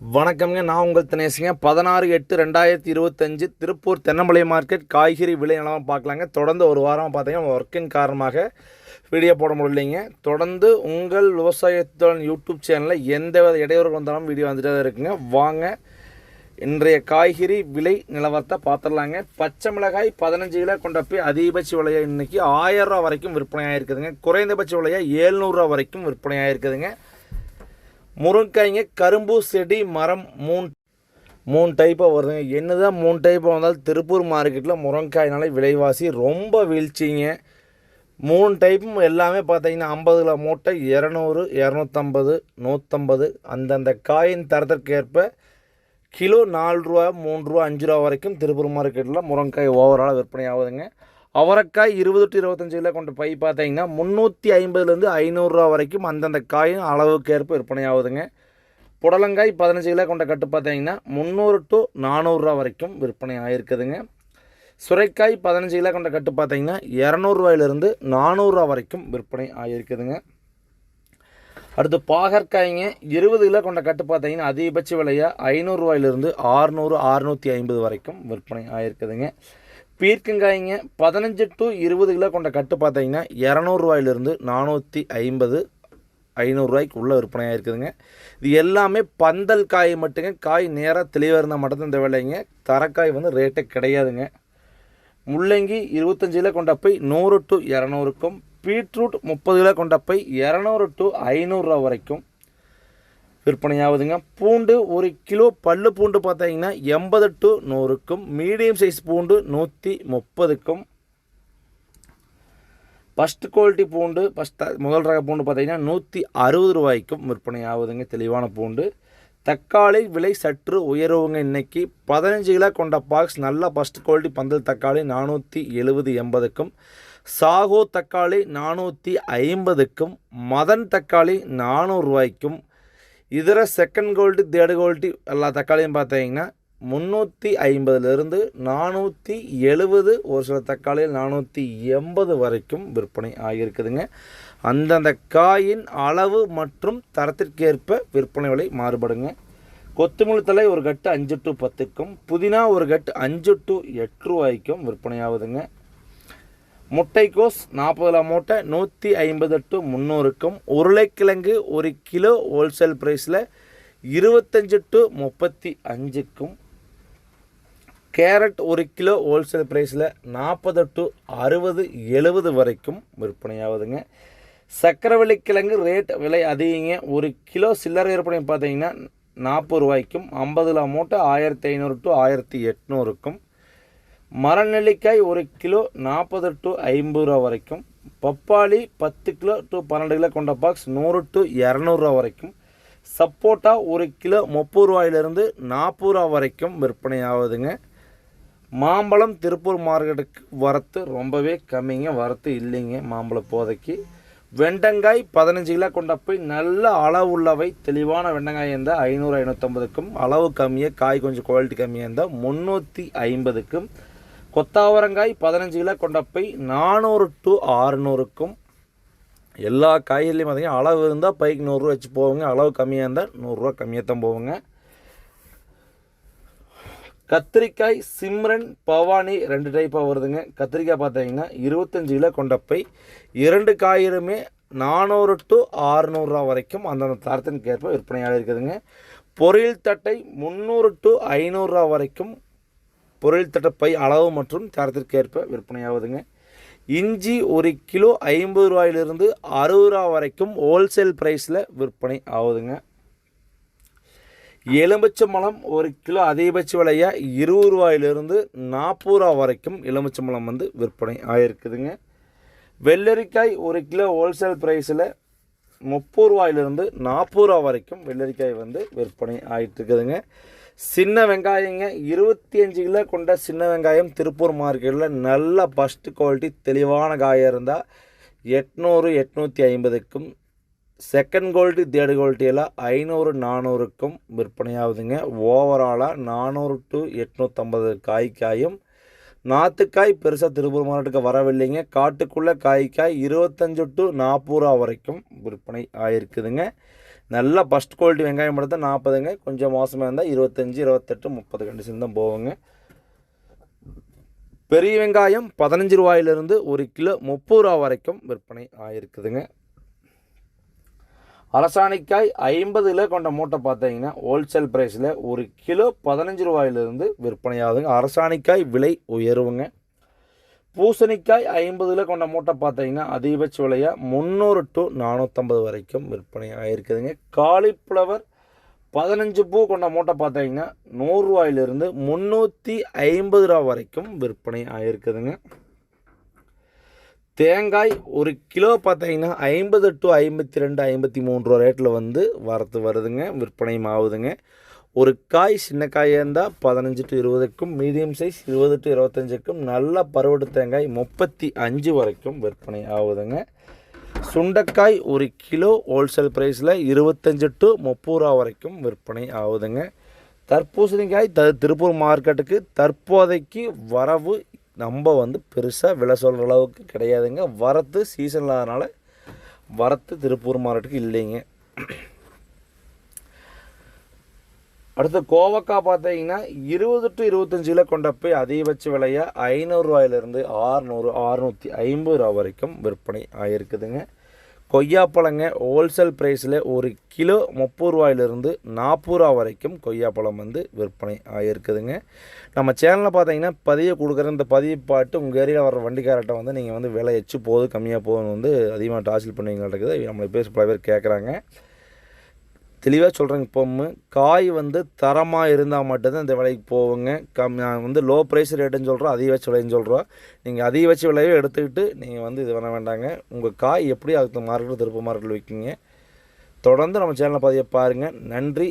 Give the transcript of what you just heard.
வணக்கம்ங்க. நான் உங்கள் தினேசுங்க. பதினாறு எட்டு ரெண்டாயிரத்தி இருபத்தஞ்சு திருப்பூர் தென்னமலை மார்க்கெட் காய்கறி விலை நிலவரம் பார்க்கலாங்க. தொடர்ந்து ஒரு வாரம் பார்த்தீங்கன்னா ஒர்க்கின் காரணமாக வீடியோ போட முடியலைங்க. தொடர்ந்து உங்கள் விவசாயத்துடன் யூடியூப் சேனலில் எந்த வித இடையூறு வந்தாலும் வீடியோ வந்துட்டு தான் இருக்குங்க. வாங்க. இன்றைய காய்கறி விலை நிலவரத்தை பார்த்துடலாங்க. பச்சை மிளகாய் பதினஞ்சு கிலோ கொண்ட போய் அதிகபட்ச விலையை? இன்னைக்கு ஆயிரம் ரூபா வரைக்கும் விற்பனை ஆயிருக்குதுங்க குறைந்தபட்ச விலையாக ஏழ்நூறுரூவா வரைக்கும் விற்பனை ஆயிருக்குதுங்க முருங்கைங்க கரும்பு செடி மரம் மூணு மூணு டைப்பாக வருதுங்க. என்னதான் மூணு டைப்பாக வந்தாலும் திருப்பூர் மார்க்கெட்டில் முருங்கைக்காய்னால விலைவாசி ரொம்ப வீழ்ச்சிங்க. மூணு டைப்பும் எல்லாமே பார்த்தீங்கன்னா ஐம்பது கிலோ மூட்டை இரநூறு இரநூத்தம்பது நூற்றம்பது அந்தந்த காயின் தரத்திற்கேற்ப கிலோ நாலு ரூபா மூணு ரூபா அஞ்சு ரூபா வரைக்கும் திருப்பூர் மார்க்கெட்டில் முருங்கைக்காய் ஓவராலாக விற்பனை ஆகுதுங்க அவரைக்காய் இருபது டு இருபத்தஞ்சு கிலோ கொண்ட பை பார்த்தீங்கன்னா முந்நூற்றி ஐம்பதுலேருந்து ஐநூறுரூவா வரைக்கும் அந்தந்த காயும் அளவுக்கு ஏற்ப விற்பனை ஆகுதுங்க புடலங்காய் பதினஞ்சு கிலோ கொண்ட கட்டு பார்த்தீங்கன்னா முந்நூறு டு நானூறுரூவா வரைக்கும் விற்பனை ஆகிருக்குதுங்க சுரைக்காய் பதினஞ்சு கிலோ கொண்ட கட்டு பார்த்தீங்கன்னா இரநூறுவாயிலிருந்து நானூறுரூவா வரைக்கும் விற்பனை ஆகியிருக்குதுங்க அடுத்து பாகற்காய்ங்க இருபது கிலோ கொண்ட கட்டு பார்த்தீங்கன்னா அதிகபட்ச விலையாக ஐநூறுரூவாயிலிருந்து ஆறுநூறு அறுநூற்றி ஐம்பது வரைக்கும் விற்பனை ஆகிருக்குதுங்க பீர்க்கங்காய்ங்க பதினஞ்சு டு இருபது கிலோ கொண்ட கட்டு பார்த்தீங்கன்னா இரநூறுவாயிலிருந்து நானூற்றி ஐம்பது ஐநூறுரூவாய்க்கு உள்ளே விற்பனையாக இருக்குதுங்க. இது எல்லாமே பந்தல் காய் மட்டுங்க. காய் நேராக தெளிவாக இருந்தால் மட்டும்தான் இந்த விலைங்க. தரக்காய் வந்து ரேட்டே கிடையாதுங்க. முள்ளங்கி இருபத்தஞ்சு கிலோ கொண்ட போய் நூறு டு இரநூறுக்கும் பீட்ரூட் முப்பது கிலோ கொண்ட போய் இரநூறு டு ஐநூறுரூவா வரைக்கும். விற்பனையாகுதுங்க பூண்டு ஒரு கிலோ பல்லு பூண்டு பார்த்தீங்கன்னா எண்பது டு நூறுக்கும் மீடியம் சைஸ் பூண்டு நூற்றி முப்பதுக்கும். ஃபஸ்ட் குவாலிட்டி பூண்டு ஃபஸ்ட் முதல் ரக பூண்டு பார்த்தீங்கன்னா நூற்றி அறுபது ரூபாய்க்கும் விற்பனை ஆகுதுங்க தெளிவான பூண்டு. தக்காளி விலை சற்று உயர்வுங்க இன்னைக்கு. பதினஞ்சு கிலோ கொண்ட பாக்ஸ் நல்ல ஃபஸ்ட் குவாலிட்டி பந்தல் தக்காளி நானூற்றி எழுபது எண்பதுக்கும். சாகோ தக்காளி நானூற்றி ஐம்பதுக்கும். மதன் தக்காளி நானூறுரூவாய்க்கும் இதர செகண்ட் குவாலிட்டி தேர்ட் குவாலிட்டி எல்லா தக்காளியும் பார்த்தீங்கன்னா முந்நூற்றி ஐம்பதுலேருந்து நானூற்றி எழுபது ஒரு சில தக்காளியில் நானூற்றி எண்பது வரைக்கும் விற்பனை ஆகியிருக்குதுங்க. அந்தந்த காயின் அளவு மற்றும் தரத்திற்கேற்ப விற்பனை விலை மாறுபடுங்க. கொத்தமல்லி தலை ஒரு கட்டு அஞ்சு டு பத்துக்கும் புதினா ஒரு கட்டு அஞ்சு டு எட்டு ரூபாய்க்கும் விற்பனை ஆகுதுங்க முட்டைக்கோஸ் நாற்பதுல மூட்டை நூற்றி ஐம்பது டு முந்நூறுக்கும் உருளைக்கிழங்கு ஒரு கிலோ ஹோல்சேல் ப்ரைஸில் இருபத்தஞ்சு டு முப்பத்தி அஞ்சுக்கும் கேரட் ஒரு கிலோ ஹோல்சேல் ப்ரைஸில் நாற்பது டு அறுபது எழுபது வரைக்கும் விற்பனையாகுதுங்க. சக்கரவள்ளி கிழங்கு ரேட் விலை அதிகங்க. ஒரு கிலோ சில்லறை விற்பனை பார்த்தீங்கன்னா நாற்பது ரூபாய்க்கும் ஐம்பதுல மூட்டை ஆயிரத்தி ஐநூறு டு ஆயிரத்தி எட்நூறுக்கும் மரநெல்லிக்காய் ஒரு கிலோ நாற்பது டு ஐம்பது ரூபா வரைக்கும். பப்பாளி பத்து கிலோ டு பன்னெண்டு கிலோ கொண்ட பாக்ஸ் நூறு டு இரநூறுவா வரைக்கும். சப்போட்டா ஒரு கிலோ முப்பது ரூபாயிலிருந்து நாற்பது ரூபா வரைக்கும் விற்பனை ஆகுதுங்க. மாம்பழம் திருப்பூர் மார்க்கெட்டுக்கு வரத்து ரொம்பவே கம்மிங்க வரத்து இல்லைங்க மாம்பழம் போதைக்கு. வெண்டங்காய் பதினஞ்சு கிலோ கொண்ட போய் நல்ல அளவு உள்ளவை தெளிவான வெண்டங்காய் இருந்தால் ஐநூறு ஐநூற்றம்பதுக்கும் அளவு கம்மியாக காய் கொஞ்சம் குவாலிட்டி கம்மியாக இருந்தால் முந்நூற்றி ஐம்பதுக்கும். கொத்தாவரங்காய் பதினஞ்சு கிலோ கொண்ட நானூறு டு ஆறுநூறுக்கும் எல்லா காய்கறிலையும் பார்த்தீங்கன்னா அளவு இருந்தால் பைக்கு நூறுரூவா வச்சு போவோங்க. அளவு கம்மியாக இருந்தால் நூறுரூவா கம்மியாக தான் போவோங்க. கத்திரிக்காய் சிம்ரன் பவானி ரெண்டு டைப்பாக வருதுங்க. கத்திரிக்காய் பார்த்தீங்கன்னா இருபத்தஞ்சு கிலோ கொண்ட பை. இரண்டு காயிலுமே நானூறு டு ஆறுநூறுரூவா வரைக்கும் அந்தந்த தரத்திற்கு விற்பனையாக இருக்குதுங்க. பொரியல் தட்டை முந்நூறு டு ஐநூறுரூவா வரைக்கும் பொருள் தட்டப்பை அளவு மற்றும் தரத்திற்கேற்ப விற்பனையாகுதுங்க. இஞ்சி ஒரு கிலோ ஐம்பது ரூபாயிலிருந்து அறுபது ரூபா வரைக்கும் ஹோல்சேல் ப்ரைஸில் விற்பனை ஆகுதுங்க. எலுமிச்சம்பழம் ஒரு கிலோ அதிகபட்ச விலையாக இருபது ரூபாயிலிருந்து நாற்பது ரூபா வரைக்கும் எலுமிச்சம்பழம் வந்து விற்பனை ஆகிருக்குதுங்க வெள்ளரிக்காய் ஒரு கிலோ ஹோல்சேல் ப்ரைஸில் முப்பது ரூபாயிலிருந்து நாற்பது ரூபா வரைக்கும் வெள்ளரிக்காய் வந்து விற்பனை ஆகிட்டு இருக்குதுங்க சின்ன வெங்காயங்க இருபத்தி அஞ்சு கிலோ கொண்ட சின்ன வெங்காயம் திருப்பூர் மார்க்கெட்டில் நல்ல ஃபஸ்ட்டு குவாலிட்டி தெளிவான காயாக இருந்தால் எட்நூறு எட்நூற்றி ஐம்பதுக்கும் செகண்ட் குவாலிட்டி தேர்டு குவாலிட்டியெல்லாம் ஐநூறு நானூறுக்கும் விற்பனையாகுதுங்க. ஓவராலாக நானூறு டு எட்நூற்றம்பது காய்க்காயும் நாற்றுக்காய் பெருசாக திருப்பூர் மாவட்டத்துக்கு வரவில்லைங்க. காட்டுக்குள்ளே காய்க்காய் இருபத்தஞ்சு டு நாற்பது ரூபா வரைக்கும் விற்பனை ஆகிருக்குதுங்க நல்ல ஃபஸ்ட் குவாலிட்டி வெங்காயம் எடுத்தால் நாற்பதுங்க. கொஞ்சம் மோசமாக இருந்தால் இருபத்தஞ்சி இருபத்தெட்டு முப்பது கண்டிஷன் தான் போகுங்க. பெரிய வெங்காயம் பதினஞ்சு ரூபாயிலிருந்து ஒரு கிலோ முப்பது ரூபா வரைக்கும் விற்பனை ஆகிருக்குதுங்க அரசாணிக்காய் ஐம்பது கிலோ கொண்ட மூட்டை பார்த்தீங்கன்னா ஹோல்சேல் ப்ரைஸில் ஒரு கிலோ பதினஞ்சு ரூபாயிலிருந்து விற்பனை ஆகுதுங்க அரசாணிக்காய் விலை உயருவுங்க பூசணிக்காய் ஐம்பது கிலோ கொண்ட மூட்டை பார்த்தீங்கன்னா அதிகபட்ச விலையாக முந்நூறு டு நானூற்றம்பது வரைக்கும் விற்பனை ஆகிருக்குதுங்க காலிஃப்ளவர் பதினஞ்சு பூ கொண்ட மூட்டை பார்த்தீங்கன்னா நூறுரூவாயிலிருந்து முந்நூற்றி ஐம்பது ரூபா வரைக்கும் விற்பனை ஆகிருக்குதுங்க தேங்காய் ஒரு கிலோ பார்த்தீங்கன்னா ஐம்பது டு ஐம்பத்தி ரெண்டு ஐம்பத்தி மூணு ரூபா ரேட்டில் வந்து வரத்து வருதுங்க. விற்பனையும் ஆகுதுங்க. ஒரு காய் சின்ன காயாக இருந்தால் பதினஞ்சு டு இருபதுக்கும் மீடியம் சைஸ் இருபது டு இருபத்தஞ்சுக்கும் நல்ல பருவட்டு தேங்காய் முப்பத்தி அஞ்சு வரைக்கும் விற்பனை ஆகுதுங்க. சுண்டைக்காய் ஒரு கிலோ ஹோல்சேல் ப்ரைஸில் இருபத்தஞ்சு டு முப்பது ரூபா வரைக்கும் விற்பனை ஆகுதுங்க. தர்பூசணிக்காய் த திருப்பூர் மார்க்கெட்டுக்கு தற்போதைக்கு வரவு நம்ம வந்து பெருசாக விலை சொல்கிற அளவுக்கு கிடையாதுங்க. வரத்து சீசன் இல்லாதனால வரத்து திருப்பூர் மார்க்கெட்டுக்கு இல்லைங்க. அடுத்து கோவக்காய் பார்த்தீங்கன்னா இருபது டு இருபத்தஞ்சு கிலோ கொண்ட போய் அதிகபட்ச விலையாக ஐநூறுரூவாயிலிருந்து ஆறுநூறு அறுநூற்றி ஐம்பது ரூபா வரைக்கும் விற்பனை ஆகிருக்குதுங்க கொய்யாப்பழங்க ஹோல்சேல் ப்ரைஸில் ஒரு கிலோ முப்பது ரூபாயிலிருந்து நாற்பது ரூபா வரைக்கும் கொய்யாப்பழம் வந்து விற்பனை ஆகிருக்குதுங்க நம்ம சேனலில் பார்த்தீங்கன்னா பதிவு கொடுக்குற இந்த பதிவு பாட்டு உங்கள் ஏரியாவில் வர வண்டிக்காரர்கிட்ட வந்து நீங்கள் வந்து விலை எச்சு போகுது கம்மியாக போகுதுன்னு வந்து அதிகமாக டார்ச்சல் பண்ணுவீங்க இருக்குது நம்மளை பேச பல பேர் கேட்குறாங்க தெளிவாக சொல்கிறேங்க இப்போ காய் வந்து தரமாக இருந்தால் மட்டும்தான் இந்த விலைக்கு போகுங்க. கம் நான் வந்து லோ ப்ரைஸ் ரேட்டுன்னு சொல்கிறோம் அதிகபட்ச விலைன்னு சொல்கிறோம் நீங்கள் அதிகபட்ச விலையை எடுத்துக்கிட்டு நீங்கள் வந்து இது பண்ண வேண்டாங்க. உங்கள் காய் எப்படி அதுக்கு மார்க்கெட்டில் திருப்ப மார்க்கெட்டில் விற்கிங்க. தொடர்ந்து நம்ம சேனலை பதிய பாருங்கள் நன்றி